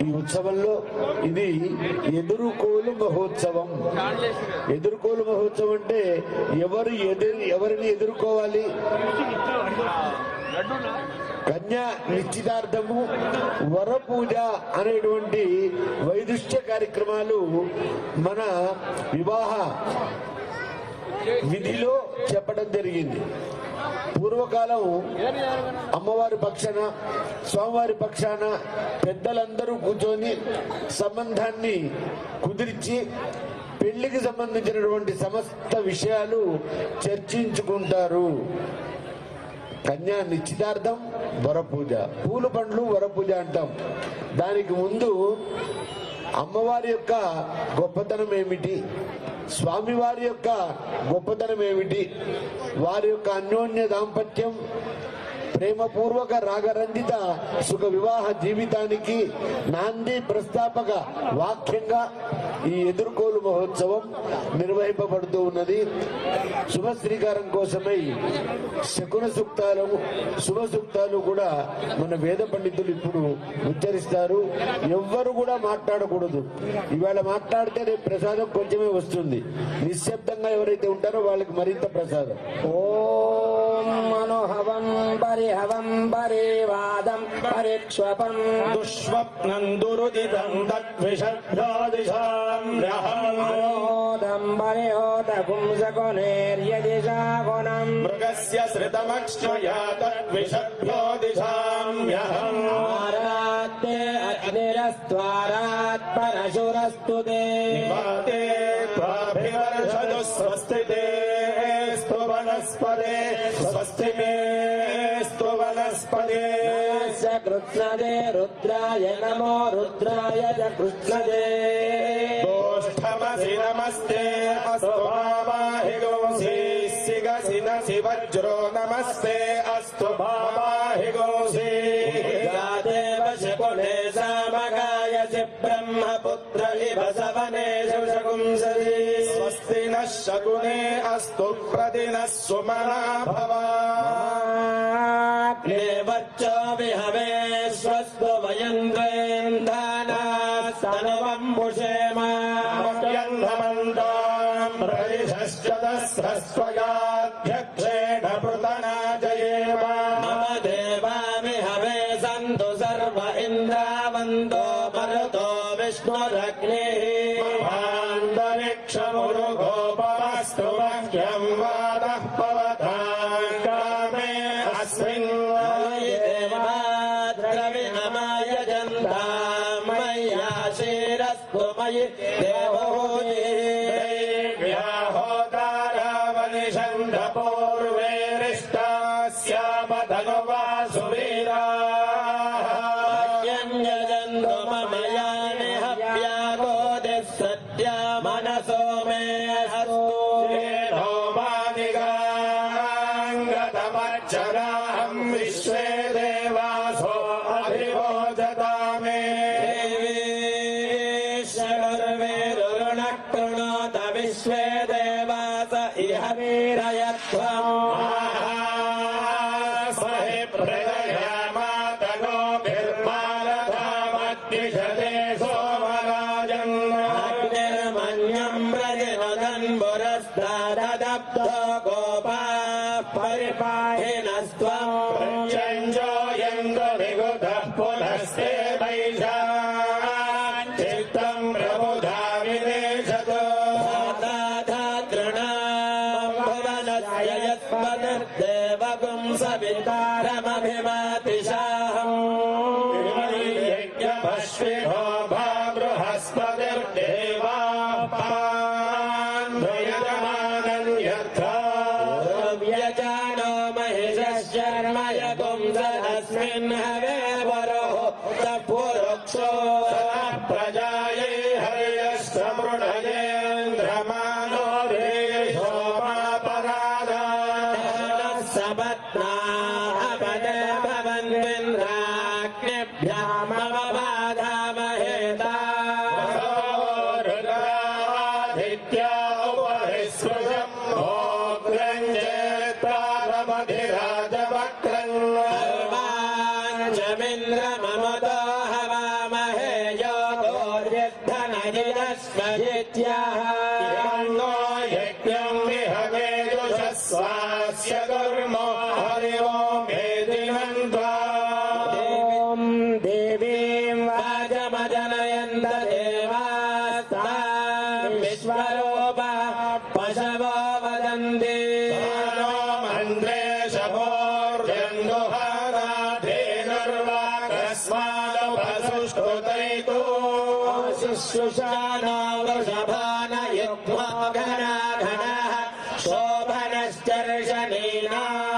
ఈ ఉత్సవంలో ఇది ఎదురుకోలు మహోత్సవం. ఎదుర్కోలు మహోత్సవం అంటే ఎవరు ఎదురు ఎవరిని ఎదుర్కోవాలి? కన్యా నిశ్చితార్థము వరపూజ అనేటువంటి వైదుష్య కార్యక్రమాలు మన వివాహ విధిలో చెప్పడం జరిగింది. పూర్వకాలం అమ్మవారి పక్షాన స్వామివారి పక్షాన పెద్దలందరూ కూర్చొని సంబంధాన్ని కుదిర్చి పెళ్ళికి సంబంధించినటువంటి సమస్త విషయాలు చర్చించుకుంటారు. కన్యా నిశ్చితార్థం వరపూజ. పూల పండ్లు వరపూజ అంటాం. దానికి ముందు అమ్మవారి యొక్క గొప్పతనం ఏమిటి? స్వామివారి యొక్క గొప్పతనం ఏమిటి? వారి యొక్క అన్యోన్య దాంపత్యం ప్రేమపూర్వక రాగరంజిత సుఖ వివాహ జీవితానికి నాంది ప్రస్తాపక వాక్యంగా ఈ ఎదుర్కోలు మహోత్సవం నిర్వహింపబడుతూ ఉన్నది. శుభ శ్రీకారం కోసమై శకున సూక్తాలు శుభ సూక్తాలు కూడా మన వేద పండితులు ఇప్పుడు ఉచ్చరిస్తారు. ఎవ్వరు కూడా మాట్లాడకూడదు. ఇవాళ మాట్లాడితే రేపు ప్రసాదం కొంచెమే వస్తుంది. నిశ్శబ్దంగా ఎవరైతే ఉంటారో వాళ్ళకి మరింత ప్రసాదం. ఓ हवं परिहवम् परिवादम् परिक्ष्वपम् हरिष्वपं दुरुदितम् दुरुदितं तद्विषद्भ्यो दिशां मनोदम्बरिहोदगुंजगुणैर्यजिजागुणम् मृगस्य श्रितमश्च या तद्विषद्भ्यो दिशां निरस्त्वारात्परशुरस्तु दे ते। स्वस्ति मे स्तु वनस्पते स कृत्स्नदे रुद्राय नमो रुद्राय च कृष्णदे गोष्ठमसि नमस्ते अस्तु भावाहि गोसि सिगसि नसि वज्रो नमस्ते अस्तु भावाहि गोसि अस्तु प्रतिनः सुमना भवा वर्चो विहवे स्वस्तु वयन्द्रेन्दानास्तनुवम्बुषेम यन्धमन्ताम् प्रदिशश्च दस्रस्त्वयाध्यक्षेण पृतना जयेम मम देवामिहवे सन्तु सर्व इन्द्रावन्तो मरुतो विष्णुरग्निः महान्तरिक्षमुरुगोपमस्तु मय्याशीरस्तु मयि गोपा परिपाहिनस्त्वं पुनस्ते वैषा चित्तम् रौधा विदेशतो। धाधा तृणा भवनस्य यत्पदर्देवगुं सवितारमभिमातिशा ेवरो पुरक्षो प्रजाये हरिहये ध्रमानो देशोपापरादानसपत्ना भवन् विन्धाभ्यामव बाधा महेदाम्भो ग्रञ्जे न्द्र ममता ह वामहे योगोर्यद्धनयिन स्महेत्याहारङ्गो यज्ञो निहगे दुषस्वास्य कर्म। तो शुश्रुषा वृषभान युग्मो घनाघनः शोभनश्च दर्शनेना